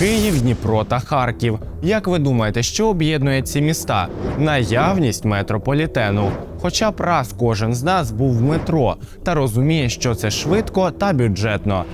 Київ, Дніпро та Харків. Як ви думаєте, що об'єднує ці міста? Наявність метрополітену. Хоча б раз кожен з нас був в метро та розуміє, що це швидко та бюджетно.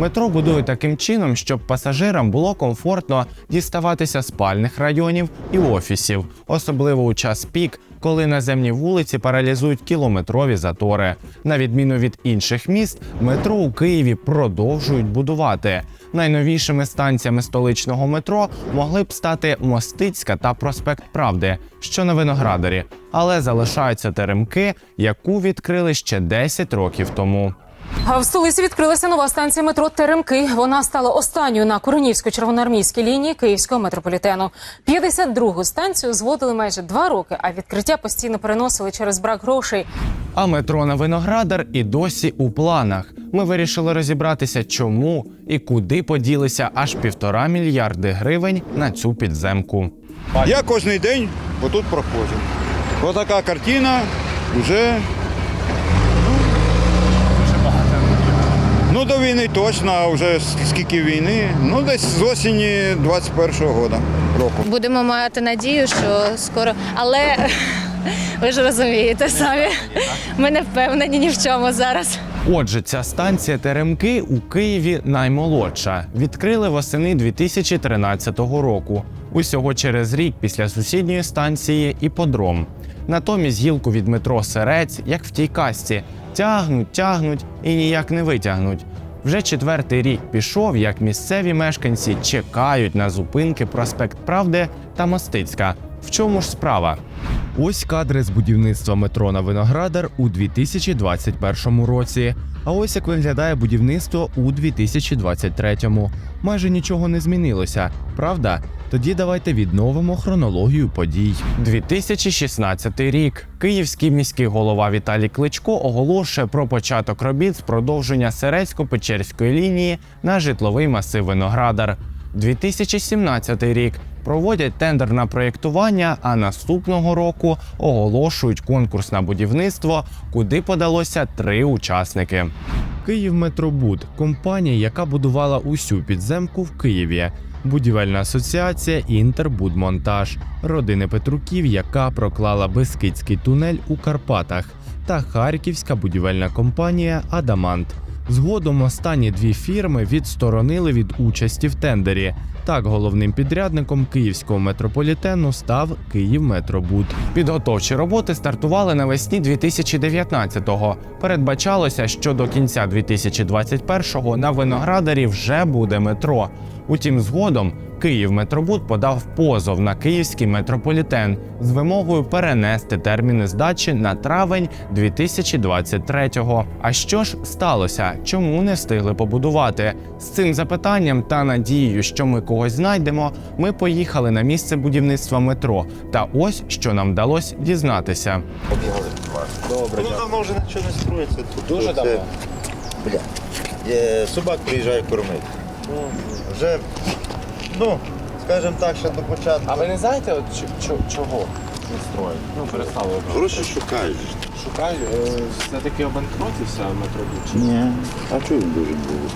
Метро будують таким чином, щоб пасажирам було комфортно діставатися спальних районів і офісів, особливо у час пік, коли наземні вулиці паралізують кілометрові затори. На відміну від інших міст, метро у Києві продовжують будувати. Найновішими станціями столичного метро могли б стати Мостицька та проспект Правди, що на Виноградарі, але залишаються теремки, яку відкрили ще 10 років тому. А в столиці відкрилася нова станція метро Теремки. Вона стала останньою на Куренівсько-червоноармійській лінії Київського метрополітену. 52-гу станцію зводили майже два роки, а відкриття постійно переносили через брак грошей. А метро на Виноградар і досі у планах. Ми вирішили розібратися, чому і куди поділися аж півтора мільярди гривень на цю підземку. Я кожен день отут проходжу. Ось така картина вже. Ну, до війни точно, а вже скільки війни. Ну, десь з осені 21-го року. року. Будемо мати надію, що скоро. Але ви ж розумієте самі, ми не впевнені ні в чому зараз. Отже, ця станція Теремки у Києві наймолодша. Відкрили восени 2013 року. Усього через рік після сусідньої станції іподром. Натомість гілку від метро Серець, як в тій касті, тягнуть, тягнуть і ніяк не витягнуть. Вже четвертий рік пішов, як місцеві мешканці чекають на зупинки проспект Правди та Мостицька. В чому ж справа? Ось кадри з будівництва метро на Виноградар у 2021 році. А ось як виглядає будівництво у 2023. Майже нічого не змінилося, правда? Тоді давайте відновимо хронологію подій. 2016 рік. Київський міський голова Віталій Кличко оголошує про початок робіт з продовження Серецько-Печерської лінії на житловий масив Виноградар. 2017 рік проводять тендер на проєктування, а наступного року оголошують конкурс на будівництво, куди подалося три учасники. Київметробуд компанія, яка будувала усю підземку в Києві. Будівельна асоціація Інтербудмонтаж, родини Петруків, яка проклала Бескидський тунель у Карпатах, та Харківська будівельна компанія Адамант. Згодом останні дві фірми відсторонили від участі в тендері. Так, головним підрядником київського метрополітену став Київметробуд. Підготовчі роботи стартували навесні 2019-го. Передбачалося, що до кінця 2021-го на Виноградарі вже буде метро. Утім, згодом Київметробуд подав позов на київський метрополітен з вимогою перенести терміни здачі на травень 2023-го. А що ж сталося? Чому не встигли побудувати? З цим запитанням та надією, що ми когось знайдемо, ми поїхали на місце будівництва метро. Та ось що нам вдалося дізнатися. Добре, ну, давно вже нічого не строїться. Тут Дуже давно? Бля. Е, собак приїжджає кормити. Вже, ну, скажімо так, ще до початку. А ви не знаєте, от ч- ч- чого не строїть? Ну, перестали Гроші шукають. шукають. Е, Все-таки обанкротився метробуд? чи Ні. А чого він дуже був?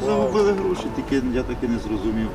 Ну, загубили гроші, тільки я таки не зрозумів.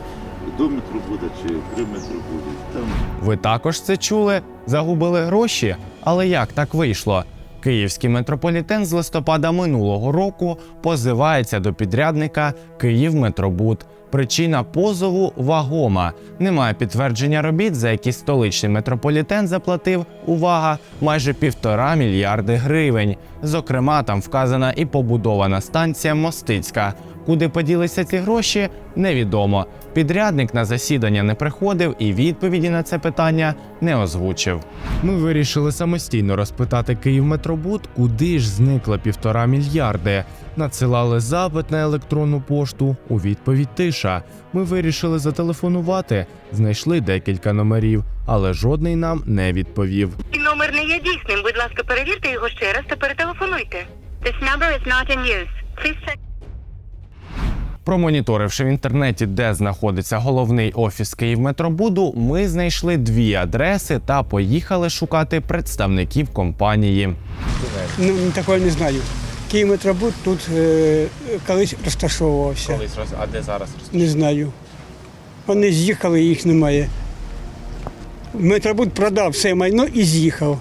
До метру буде чи три метри буде. Там Ви також це чули? Загубили гроші? Але як так вийшло? Київський метрополітен з листопада минулого року позивається до підрядника Київметробуд. Причина позову вагома. Немає підтвердження робіт, за які столичний метрополітен заплатив увага майже півтора мільярди гривень. Зокрема, там вказана і побудована станція Мостицька. Куди поділися ці гроші, невідомо. Підрядник на засідання не приходив і відповіді на це питання не озвучив. Ми вирішили самостійно розпитати Київметробуд, куди ж зникла півтора мільярди. Надсилали запит на електронну пошту. У відповідь тиша. Ми вирішили зателефонувати, знайшли декілька номерів, але жодний нам не відповів. Номер не є дійсним. Будь ласка, перевірте його ще раз та перетелефонуйте. This number is not in use. Please check. Промоніторивши в інтернеті, де знаходиться головний офіс Київметробуду, ми знайшли дві адреси та поїхали шукати представників компанії. Ну, такого не знаю. Київметробуд тут е, колись розташовувався. Колись роз... А де зараз Не знаю. Вони з'їхали, їх немає. Метробуд продав все майно і з'їхав.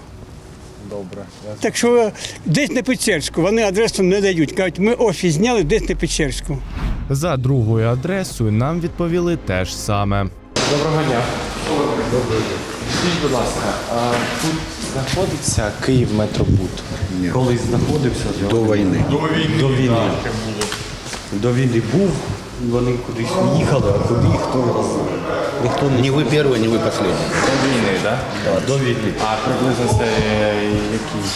Добре. Так що десь на Печерську, вони адресу не дають. Кажуть, ми офіс зняли десь на Печерську. За другою адресою нам відповіли те ж саме. Доброго дня. Скажіть, будь ласка, а тут знаходиться Київ Метробуд? Ні. Колись знаходився До війни. До війни. До війни був, вони кудись їхали, а куди хто його знає. Ніхто не Не вы первый, не вы последний. до війни, так? Да? До війни. А приблизно це е, який?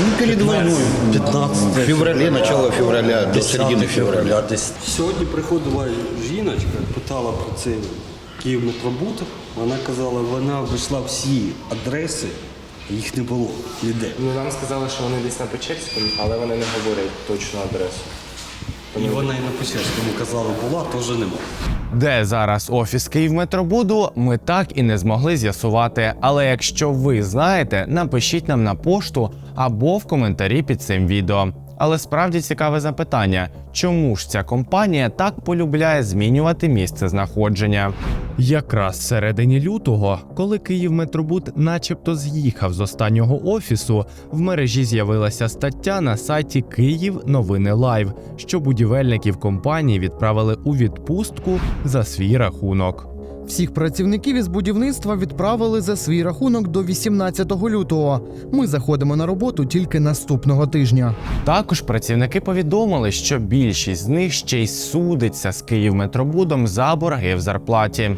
Ну, перед войной. 15 В феврале, начало февраля, до середины февраля. десь. Сьогодні приходила жіночка, питала про це Київметробуд. Вона казала, вона вийшла всі адреси, їх не було ніде. Ну нам сказали, що вони десь на Печерському, але вони не говорять точну адресу. І вона і на Печерському казала, була, теж нема. Де зараз офіс Київметробуду, ми так і не змогли з'ясувати. Але якщо ви знаєте, напишіть нам на пошту або в коментарі під цим відео. Але справді цікаве запитання: чому ж ця компанія так полюбляє змінювати місце знаходження? Якраз всередині лютого, коли Київметробуд начебто з'їхав з останнього офісу, в мережі з'явилася стаття на сайті Київ Новини Лайв, що будівельників компанії відправили у відпустку за свій рахунок. Всіх працівників із будівництва відправили за свій рахунок до 18 лютого. Ми заходимо на роботу тільки наступного тижня. Також працівники повідомили, що більшість з них ще й судиться з Київметробудом за борги в зарплаті.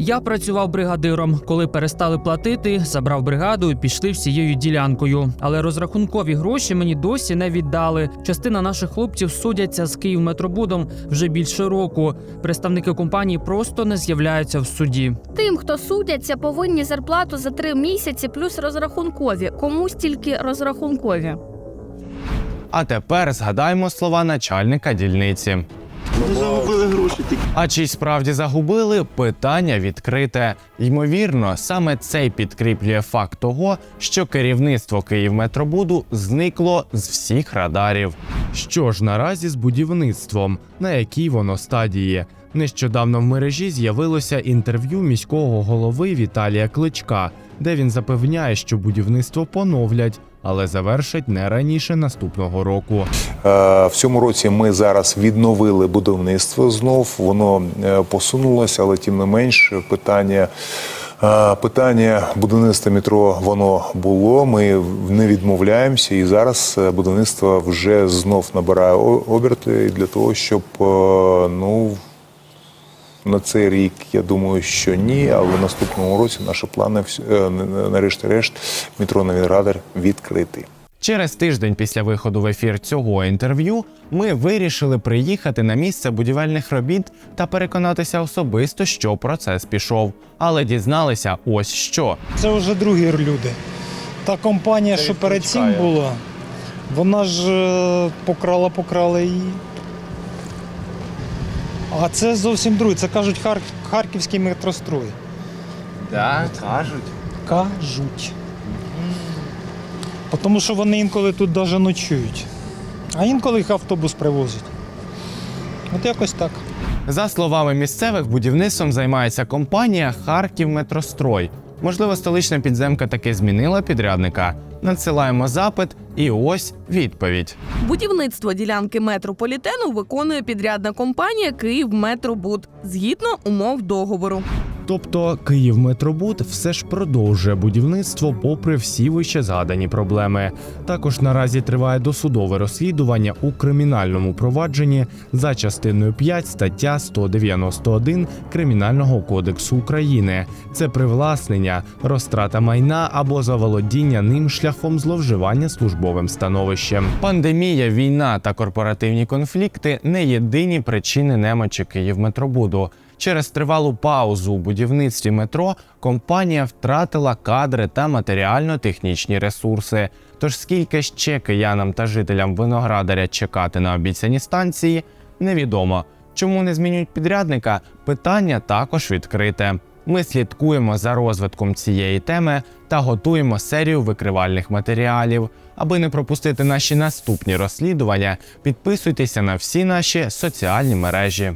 Я працював бригадиром. Коли перестали платити, забрав бригаду і пішли всією ділянкою. Але розрахункові гроші мені досі не віддали. Частина наших хлопців судяться з Київметробудом вже більше року. Представники компанії просто не з'являються в суді. Тим, хто судяться, повинні зарплату за три місяці плюс розрахункові. Комусь тільки розрахункові. А тепер згадаймо слова начальника дільниці. Загубили гроші тільки. А чи справді загубили? Питання відкрите. Ймовірно, саме цей підкріплює факт того, що керівництво Київметробуду зникло з всіх радарів. Що ж наразі з будівництвом, на якій воно стадії? Нещодавно в мережі з'явилося інтерв'ю міського голови Віталія Кличка, де він запевняє, що будівництво поновлять, але завершать не раніше наступного року. Е, В цьому році ми зараз відновили будівництво знов. Воно е, посунулося, але тим не менш питання. е, Питання будівництва метро воно було. Ми не відмовляємося, і зараз будівництво вже знов набирає оберти для того, щоб ну на цей рік я думаю, що ні, але в наступному році наші плани е, нарешті-решт метро на Вінрадар відкрити. Через тиждень після виходу в ефір цього інтерв'ю ми вирішили приїхати на місце будівельних робіт та переконатися особисто, що процес пішов. Але дізналися ось що. Це вже другі люди. Та компанія, Це що перед цим була, вона ж е, покрала, покрала її. А це зовсім друге. Це кажуть Хар... харківський метрострой. Да, кажуть. Кажуть. Тому що вони інколи тут навіть ночують. А інколи їх автобус привозить. От якось так. За словами місцевих, будівництвом займається компанія Харків Метрострой. Можливо, столична підземка таки змінила підрядника. Надсилаємо запит, і ось відповідь. Будівництво ділянки метрополітену виконує підрядна компанія Київ Метробуд згідно умов договору. Тобто Київметробуд все ж продовжує будівництво попри всі вище згадані проблеми. Також наразі триває досудове розслідування у кримінальному провадженні за частиною 5 стаття 191 Кримінального кодексу України. Це привласнення, розтрата майна або заволодіння ним шляхом зловживання службовим становищем. Пандемія, війна та корпоративні конфлікти не єдині причини немочі Київметробуду. Через тривалу паузу у будівництві метро компанія втратила кадри та матеріально-технічні ресурси. Тож скільки ще киянам та жителям виноградаря чекати на обіцяні станції, невідомо. Чому не змінюють підрядника? Питання також відкрите. Ми слідкуємо за розвитком цієї теми та готуємо серію викривальних матеріалів. Аби не пропустити наші наступні розслідування, підписуйтеся на всі наші соціальні мережі.